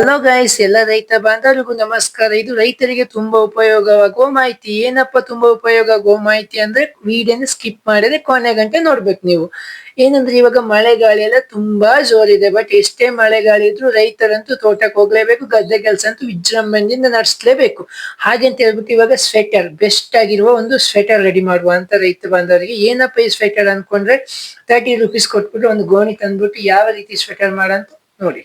Hello guys ಎಲ್ಲ ರೈತ ಬಾಂಧವರಿಗೂ ನಮಸ್ಕಾರ. ಇದು ರೈತರಿಗೆ ತುಂಬಾ ಉಪಯೋಗವಾಗುವ ಮಾಹಿತಿ. ಏನಪ್ಪ ತುಂಬಾ ಉಪಯೋಗ ಆಗುವ ಮಾಹಿತಿ ಅಂದ್ರೆ ವಿಡಿಯೋನ ಸ್ಕಿಪ್ ಮಾಡಿದ್ರೆ ಕೊನೆ ಗಂಟೆ ನೋಡ್ಬೇಕು ನೀವು. ಏನಂದ್ರೆ ಇವಾಗ ಮಳೆಗಾಳಿ ಎಲ್ಲ ತುಂಬಾ ಜೋರಿದೆ ಬಟ್ ಎಷ್ಟೇ ಮಳೆಗಾಳಿ ಇದ್ರು ರೈತರಂತೂ ತೋಟಕ್ಕೆ ಹೋಗ್ಲೇಬೇಕು, ಗದ್ದೆ ಕೆಲಸ ಅಂತೂ ವಿಜೃಂಭಣೆಯಿಂದ ನಡೆಸಲೇಬೇಕು. ಹಾಗೆ ಅಂತ ಹೇಳ್ಬಿಟ್ಟು ಇವಾಗ ಸ್ವೆಟರ್ ಬೆಸ್ಟ್ ಆಗಿರುವ ಒಂದು ಸ್ವೆಟರ್ ರೆಡಿ ಮಾಡುವ ಅಂತ ರೈತ ಬಾಂಧವರಿಗೆ. ಏನಪ್ಪ ಈ ಸ್ವೆಟರ್ ಅನ್ಕೊಂಡ್ರೆ? ತರ್ಟಿ ರುಪೀಸ್ ಕೊಟ್ಬಿಟ್ಟು ಒಂದು ಗೋಣಿ ತಂದ್ಬಿಟ್ಟು ಯಾವ ರೀತಿ ಸ್ವೆಟರ್ ಮಾಡಂತ ನೋಡಿ.